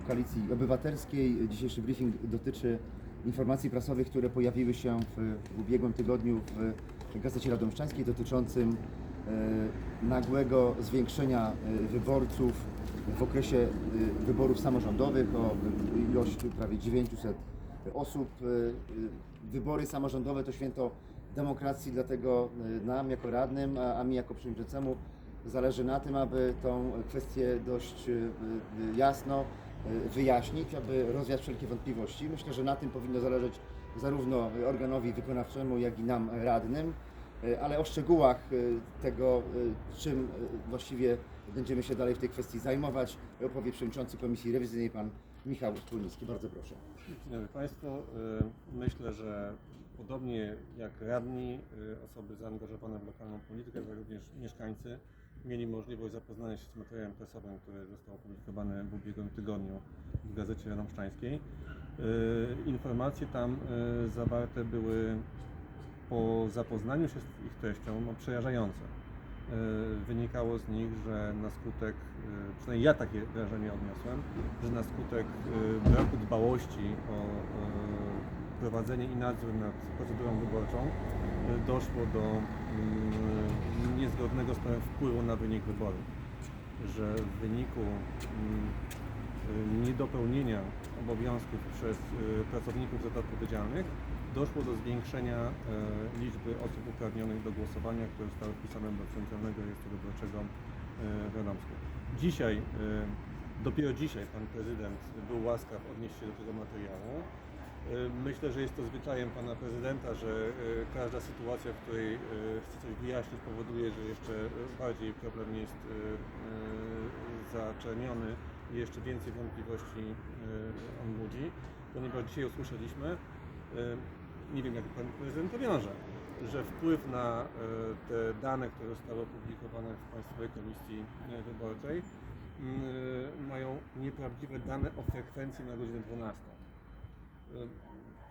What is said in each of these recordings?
Koalicji Obywatelskiej. Dzisiejszy briefing dotyczy informacji prasowych, które pojawiły się w, w ubiegłym tygodniu w Gazecie Radomszczańskiej dotyczącym e, nagłego zwiększenia e, wyborców w okresie e, wyborów samorządowych o ilość prawie 900 osób. E, e, Wybory samorządowe to święto demokracji, dlatego e, nam jako radnym, a, a mi jako przewodniczącemu zależy na tym, aby tą kwestię dość e, e, jasno e, wyjaśnić, aby rozwiać wszelkie wątpliwości. Myślę, że na tym powinno zależeć zarówno organowi wykonawczemu, jak i nam radnym, E, ale o szczegółach e, tego, e, czym e, właściwie będziemy się dalej w tej kwestii zajmować, opowie przewodniczący Komisji Rewizyjnej pan Michał Wspólnicki. Bardzo proszę. Dzień dobry Państwu. Myślę, że podobnie jak radni, y, osoby zaangażowane w lokalną politykę, jak również mieszkańcy mieli możliwość zapoznania się z materiałem prasowym, który został opublikowany w ubiegłym tygodniu w Gazecie Radomszczańskiej. Y, Informacje tam y, zawarte były po zapoznaniu się z ich treścią no, przerażające. Wynikało z nich, że na skutek, przynajmniej ja takie wrażenie odniosłem, że na skutek braku dbałości o prowadzenie i nadzór nad procedurą wyborczą y, doszło do mm, niezgodnego z prawem wpływu na wynik wyborów. Że w wyniku mm, y, niedopełnienia obowiązków przez y, pracowników za to odpowiedzialnych doszło do zwiększenia e, liczby osób uprawnionych do głosowania, które zostały wpisane do Centralnego Rejestru Wyborczego e, w Radomsku. Dzisiaj, e, dopiero dzisiaj pan prezydent był łaskaw odnieść się do tego materiału. E, Myślę, że jest to zwyczajem pana prezydenta, że e, każda sytuacja, w której e, chce coś wyjaśnić, powoduje, że jeszcze bardziej problem jest zaczerniony i jeszcze więcej wątpliwości on budzi, ponieważ dzisiaj usłyszeliśmy, nie wiem jak pan prezydent to wiąże, że wpływ na te dane, które zostały opublikowane w Państwowej Komisji Wyborczej, mają nieprawdziwe dane o frekwencji na godzinę 12. E,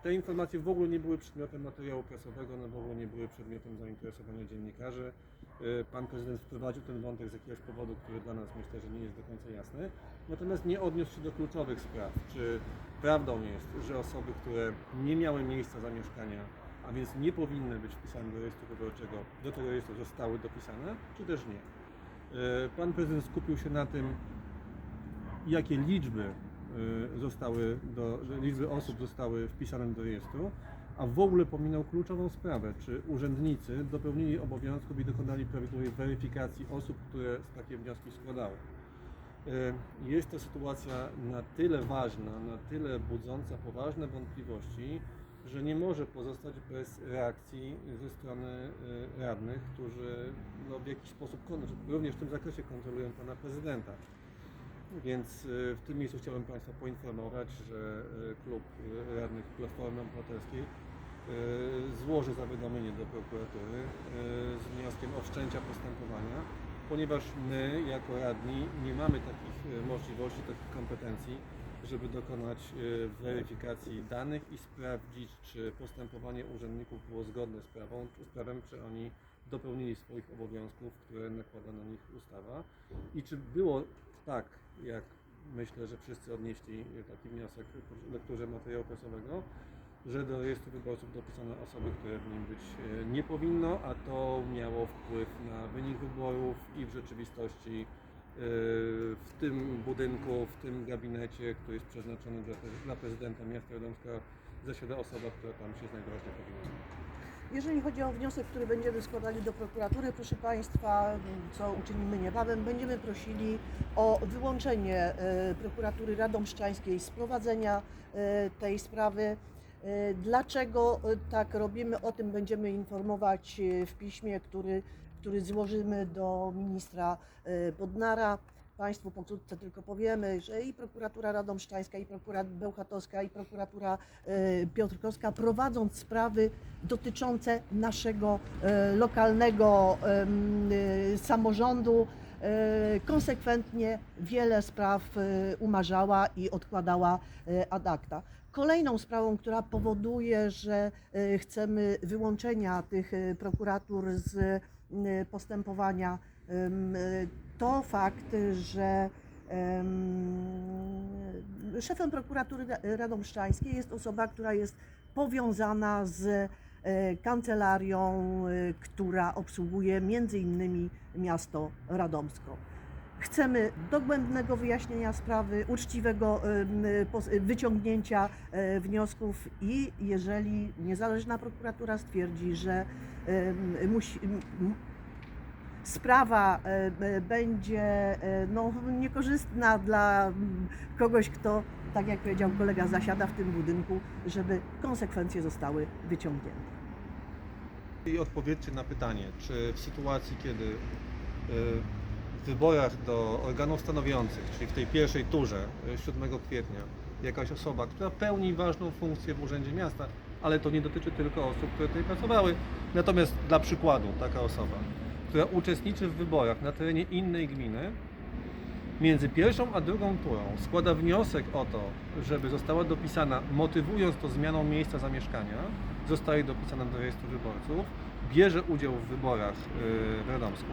Te informacje w ogóle nie były przedmiotem materiału prasowego, one w ogóle nie były przedmiotem zainteresowania dziennikarzy. E, Pan prezydent wprowadził ten wątek z jakiegoś powodu, który dla nas myślę, że nie jest do końca jasny. Natomiast nie odniósł się do kluczowych spraw. Czy prawdą jest, że osoby, które nie miały miejsca zamieszkania, a więc nie powinny być wpisane do rejestru wyborczego, do tego rejestru zostały dopisane, czy też nie? E, Pan prezydent skupił się na tym, jakie liczby zostały do, liczby osób zostały wpisane do rejestru, a w ogóle pominął kluczową sprawę, czy urzędnicy dopełnili obowiązków i dokonali prawidłowej weryfikacji osób, które takie wnioski składały. Y, Jest to sytuacja na tyle ważna, na tyle budząca poważne wątpliwości, że nie może pozostać bez reakcji ze strony y, radnych, którzy no, w jakiś sposób również w tym zakresie kontrolują pana prezydenta. Więc y, w tym miejscu chciałbym Państwa poinformować, że y, klub y, radnych Platformy Obywatelskiej złoży zawiadomienie do prokuratury z wnioskiem o wszczęcia postępowania, ponieważ my jako radni nie mamy takich możliwości, takich kompetencji, żeby dokonać weryfikacji danych i sprawdzić, czy postępowanie urzędników było zgodne z, prawą, z prawem, czy oni dopełnili swoich obowiązków, które nakłada na nich ustawa i czy było tak, jak myślę, że wszyscy odnieśli taki wniosek po lekturze materiału prasowego, że do rejestru wyborców dopisano osoby, które w nim być e, nie powinno, a to miało wpływ na wynik wyborów i w rzeczywistości e, w tym budynku, w tym gabinecie, który jest przeznaczony dla prezydenta miasta Radomska, zasiada osoba, która tam się znajdować nie powinna. Jeżeli chodzi o wniosek, który będziemy składali do prokuratury, proszę Państwa, co uczynimy niebawem, będziemy prosili o wyłączenie e, prokuratury radomszczańskiej z prowadzenia e, tej sprawy. E, Dlaczego tak robimy? O tym będziemy informować w piśmie, który, który złożymy do ministra Bodnara. Państwu pokrótce tylko powiemy, że i prokuratura radomszczańska, i prokuratura bełchatowska, i prokuratura e, piotrkowska prowadzą sprawy dotyczące naszego e, lokalnego e, samorządu. Konsekwentnie wiele spraw umarzała i odkładała ad acta. Kolejną sprawą, która powoduje, że e, chcemy wyłączenia tych e, prokuratur z e, postępowania, to fakt, że em, szefem prokuratury Ra- radomszczańskiej jest osoba, która jest powiązana z kancelarią, która obsługuje między innymi miasto Radomsko. Chcemy dogłębnego wyjaśnienia sprawy, uczciwego wyciągnięcia e, wniosków i jeżeli niezależna prokuratura stwierdzi, że musi, sprawa e, e, będzie e, no, niekorzystna dla kogoś, kto, tak jak powiedział kolega, zasiada w tym budynku, żeby konsekwencje zostały wyciągnięte. I odpowiedzcie na pytanie, czy w sytuacji, kiedy y, w wyborach do organów stanowiących, czyli w tej pierwszej turze y, 7 kwietnia, jakaś osoba, która pełni ważną funkcję w Urzędzie Miasta, ale to nie dotyczy tylko osób, które tutaj pracowały, natomiast dla przykładu taka osoba, która uczestniczy w wyborach na terenie innej gminy, między pierwszą a drugą turą składa wniosek o to, żeby została dopisana, motywując to zmianą miejsca zamieszkania, zostaje dopisana do rejestru wyborców, bierze udział w wyborach yy, w Radomsku,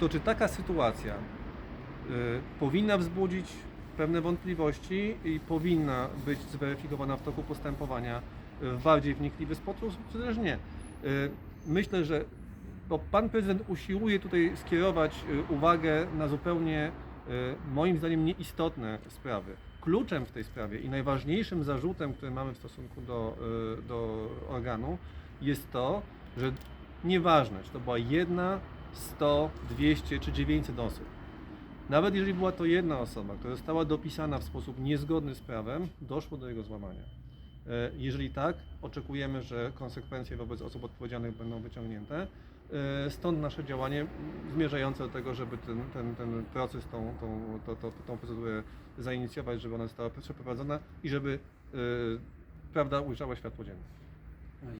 to czy taka sytuacja yy, powinna wzbudzić pewne wątpliwości i powinna być zweryfikowana w toku postępowania w bardziej wnikliwy sposób, czy też nie? Myślę, że bo pan prezydent usiłuje tutaj skierować y, uwagę na zupełnie y, moim zdaniem nieistotne sprawy. Kluczem w tej sprawie i najważniejszym zarzutem, który mamy w stosunku do, y, do organu jest to, że nieważne, czy to była jedna, 100, 200 czy 900 osób. Nawet jeżeli była to jedna osoba, która została dopisana w sposób niezgodny z prawem, doszło do jego złamania. E, Jeżeli tak, oczekujemy, że konsekwencje wobec osób odpowiedzialnych będą wyciągnięte. E, Stąd nasze działanie zmierzające do tego, żeby ten, ten, ten proces, tą, tą, to, to, tą procedurę zainicjować, żeby ona została przeprowadzona i żeby e, prawda ujrzała światło dzienne.